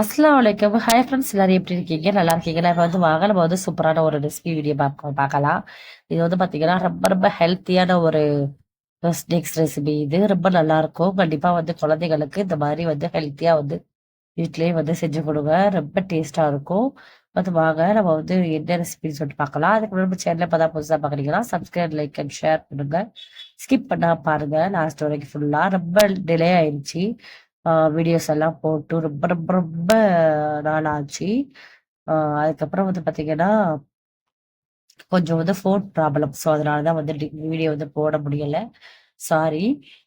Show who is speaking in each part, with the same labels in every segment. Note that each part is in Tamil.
Speaker 1: அஸ்லாம் வலைக்கம் ஹாய் ஃப்ரெண்ட்ஸ் எல்லாரும் எப்படி இருக்கீங்க நல்லா இருக்கீங்களா இப்போ வந்து வாங்க நம்ம வந்து சூப்பரான ஒரு ரெசிபி வீடியோ பார்க்க பார்க்கலாம் இது வந்து பார்த்தீங்கன்னா ரொம்ப ரொம்ப ஹெல்த்தியான ஒரு ஸ்நேக்ஸ் ரெசிபி இது ரொம்ப நல்லா இருக்கும் கண்டிப்பாக வந்து குழந்தைகளுக்கு இந்த மாதிரி வந்து ஹெல்த்தியாக வந்து வீட்லேயே வந்து செஞ்சு கொடுங்க ரொம்ப டேஸ்ட்டாக இருக்கும் வந்து வாங்க நம்ம வந்து என்ன ரெசிபின்னு சொல்லிட்டு பார்க்கலாம் அதுக்கு முன்னாடி சேனலில் இப்போ தான் புதுசாக பார்க்குறீங்கன்னா சப்ஸ்கிரைப் லைக் அண்ட் ஷேர் பண்ணுங்கள் ஸ்கிப் பண்ணால் பாருங்கள் லாஸ்ட் வரைக்கும் ஃபுல்லாக ரொம்ப டிலே ஆயிடுச்சு வீடியோஸ் எல்லாம் போட்டு ரொம்ப ரொம்ப ரொம்ப நாள் ஆச்சு அதுக்கப்புறம் வந்து பார்த்தீங்கன்னா கொஞ்சம் வந்து ஃபோன் ப்ராப்ளம் ஸோ அதனால தான் வந்து வீடியோ வந்து போட முடியலை சாரி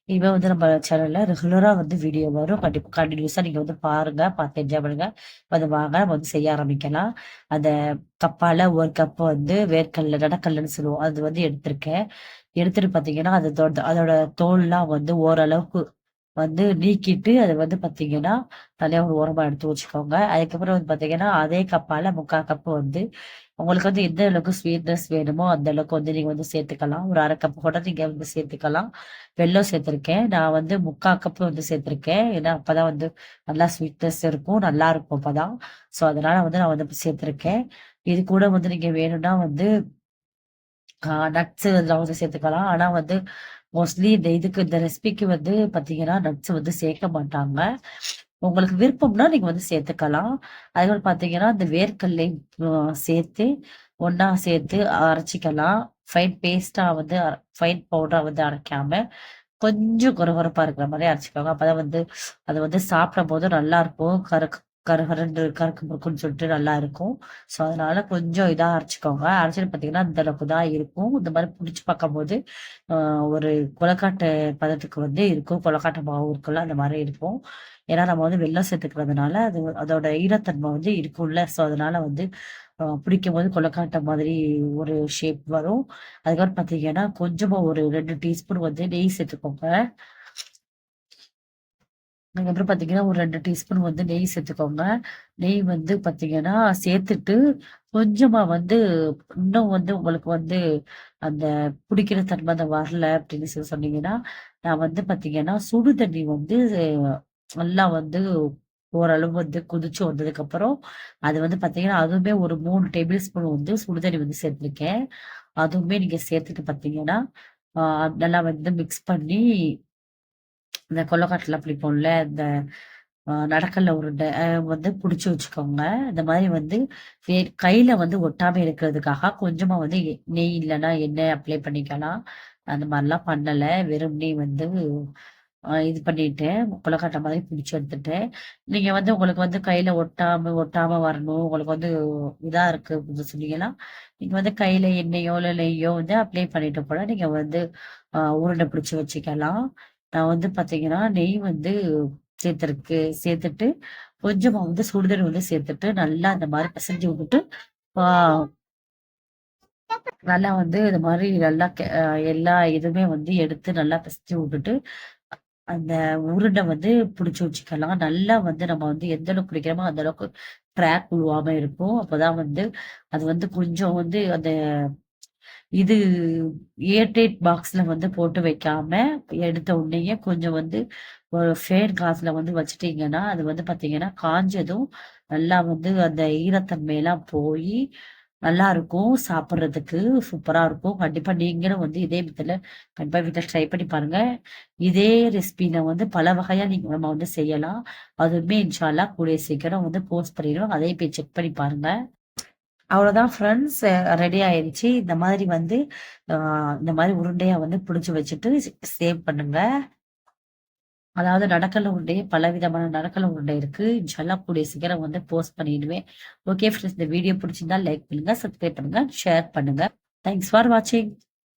Speaker 1: இனிமேல் வந்து நம்ம சேனலில் ரெகுலராக வந்து வீடியோ வரும் கண்டிப்பாக கண்டினியூஸாக நீங்கள் வந்து பாருங்கள் பார்த்து என்ஜாய் பண்ணுங்கள் வந்து வாங்க நம்ம வந்து செய்ய ஆரம்பிக்கலாம் அந்த கப்பால் ஒரு கப் வந்து வேர்க்கல்ல நடக்கல்லன்னு சொல்லுவோம் அது வந்து எடுத்திருக்கேன் எடுத்துட்டு பார்த்தீங்கன்னா அது அதோட தோல்லாம் வந்து ஓரளவுக்கு வந்து நீக்கிட்டு அது வந்து பார்த்தீங்கன்னா தனியாக ஒரு உரமா எடுத்து வச்சுக்கோங்க அதுக்கப்புறம் வந்து பார்த்தீங்கன்னா அதே கப்பால் முக்கால் கப்பு வந்து உங்களுக்கு வந்து எந்த அளவுக்கு ஸ்வீட்னஸ் வேணுமோ அந்த அளவுக்கு வந்து நீங்கள் வந்து சேர்த்துக்கலாம் ஒரு அரை கப்பு கூட நீங்கள் வந்து சேர்த்துக்கலாம் வெள்ளம் சேர்த்துருக்கேன் நான் வந்து முக்கால் கப்பு வந்து சேர்த்துருக்கேன் ஏன்னா தான் வந்து நல்லா ஸ்வீட்னஸ் இருக்கும் நல்லா இருக்கும் தான் ஸோ அதனால வந்து நான் வந்து சேர்த்துருக்கேன் இது கூட வந்து நீங்கள் வேணும்னா வந்து நட்ஸ் இதெல்லாம் வந்து சேர்த்துக்கலாம் ஆனால் வந்து மோஸ்ட்லி இந்த இதுக்கு இந்த ரெசிபிக்கு வந்து பார்த்தீங்கன்னா நட்ஸ் வந்து சேர்க்க மாட்டாங்க உங்களுக்கு விருப்பம்னா நீங்கள் வந்து சேர்த்துக்கலாம் அதே பார்த்தீங்கன்னா இந்த வேர்க்கல்லை சேர்த்து ஒன்றா சேர்த்து அரைச்சிக்கலாம் ஃபைன் பேஸ்ட்டாக வந்து ஃபைன் பவுடராக வந்து அரைக்காம கொஞ்சம் குறகுறப்பாக இருக்கிற மாதிரி அரைச்சிக்கோங்க அப்போ தான் வந்து அது வந்து சாப்பிடும் போது நல்லா இருக்கும் கரு கருகரன்று கருக்கு முறுக்குன்னு சொல்லிட்டு நல்லா இருக்கும் ஸோ அதனால கொஞ்சம் இதாக அரைச்சிக்கோங்க அரைச்சிட்டு பார்த்தீங்கன்னா அந்த அளவுக்கு தான் இருக்கும் இந்த மாதிரி பிடிச்சி பார்க்கும்போது ஒரு குளக்காட்டு பதத்துக்கு வந்து இருக்கும் குளக்காட்டு மாவு இருக்குல்ல அந்த மாதிரி இருக்கும் ஏன்னா நம்ம வந்து வெள்ளம் சேர்த்துக்கிறதுனால அது அதோட ஈரத்தன்மை வந்து இருக்கும்ல ஸோ அதனால வந்து பிடிக்கும் போது கொலக்காட்ட மாதிரி ஒரு ஷேப் வரும் அதுக்கப்புறம் பார்த்தீங்கன்னா கொஞ்சமாக ஒரு ரெண்டு டீஸ்பூன் வந்து நெய் சேர்த்துக்கோங்க அதுக்கப்புறம் பார்த்தீங்கன்னா ஒரு ரெண்டு டீஸ்பூன் வந்து நெய் சேர்த்துக்கோங்க நெய் வந்து பார்த்தீங்கன்னா சேர்த்துட்டு கொஞ்சமாக வந்து இன்னும் வந்து உங்களுக்கு வந்து அந்த பிடிக்கிற தன்மை அந்த வரல அப்படின்னு சொல்லி சொன்னீங்கன்னா நான் வந்து பார்த்தீங்கன்னா சுடு தண்ணி வந்து நல்லா வந்து ஓரளவு வந்து கொதிச்சு வந்ததுக்கு அப்புறம் அது வந்து பார்த்தீங்கன்னா அதுவுமே ஒரு மூணு டேபிள் ஸ்பூன் வந்து சுடு தண்ணி வந்து சேர்த்துருக்கேன் அதுவுமே நீங்க சேர்த்துட்டு பார்த்தீங்கன்னா நல்லா வந்து மிக்ஸ் பண்ணி இந்த கொல்லக்காட்டில் பிடிப்போம்ல இந்த நடக்கல்ல உருண்டை வந்து பிடிச்சி வச்சுக்கோங்க இந்த மாதிரி வந்து கையில வந்து ஒட்டாம இருக்கிறதுக்காக கொஞ்சமா வந்து நெய் இல்லைன்னா எண்ணெய் அப்ளை பண்ணிக்கலாம் அந்த மாதிரிலாம் பண்ணலை நீ வந்து இது பண்ணிட்டு கொலக்காட்ட மாதிரி பிடிச்சி எடுத்துட்டு நீங்க வந்து உங்களுக்கு வந்து கையில ஒட்டாம ஒட்டாம வரணும் உங்களுக்கு வந்து இதா இருக்கு அப்படின்னு சொன்னீங்கன்னா நீங்க வந்து கையில எண்ணெயோ இல்லை நெய்யோ வந்து அப்ளை பண்ணிட்டு கூட நீங்க வந்து உருண்டை பிடிச்சி வச்சுக்கலாம் நான் வந்து பாத்தீங்கன்னா நெய் வந்து சேர்த்துருக்கு சேர்த்துட்டு கொஞ்சமா வந்து சுடுதண்ணி வந்து சேர்த்துட்டு நல்லா அந்த மாதிரி பிசைஞ்சு விட்டுட்டு நல்லா வந்து இது மாதிரி நல்லா எல்லா இதுவுமே வந்து எடுத்து நல்லா பிசைஞ்சு விட்டுட்டு அந்த உருண்டை வந்து பிடிச்சி வச்சுக்கலாம் நல்லா வந்து நம்ம வந்து எந்த அளவுக்கு பிடிக்கிறோமோ அந்த அளவுக்கு ட்ராக் உழுவாம இருக்கும் அப்போதான் வந்து அது வந்து கொஞ்சம் வந்து அந்த இது ஏர்டைட் பாக்ஸ்ல வந்து போட்டு வைக்காம எடுத்த உடனேயே கொஞ்சம் வந்து ஒரு ஃபேன் காசுல வந்து வச்சுட்டீங்கன்னா அது வந்து பாத்தீங்கன்னா காஞ்சதும் நல்லா வந்து அந்த ஈரத்தன்மையெல்லாம் போய் நல்லா இருக்கும் சாப்பிட்றதுக்கு சூப்பரா இருக்கும் கண்டிப்பா நீங்களும் வந்து இதே விதத்துல கண்டிப்பா வீட்டில் ட்ரை பண்ணி பாருங்க இதே ரெசிபியில வந்து பல வகையா நீங்க நம்ம வந்து செய்யலாம் அதுவுமே இன்ஷால்லா கூடிய சீக்கிரம் வந்து போஸ்ட் பண்ணிடுவோம் அதையும் போய் செக் பண்ணி பாருங்க அவ்வளோதான் ஃப்ரெண்ட்ஸ் ரெடி ஆயிடுச்சு இந்த மாதிரி வந்து இந்த மாதிரி உருண்டையாக வந்து பிடிச்சி வச்சுட்டு சேவ் பண்ணுங்க அதாவது நடக்கல உருண்டை பல விதமான நடக்கல உருண்டை இருக்கு இன்ஷால்லாம் கூடிய சீக்கிரம் வந்து போஸ்ட் பண்ணிடுவேன் ஓகே ஃப்ரெண்ட்ஸ் இந்த வீடியோ பிடிச்சிருந்தா லைக் பண்ணுங்க சப்ஸ்கிரைப் பண்ணுங்க ஷேர் பண்ணுங்க தேங்க்ஸ் ஃபார் வாட்சிங்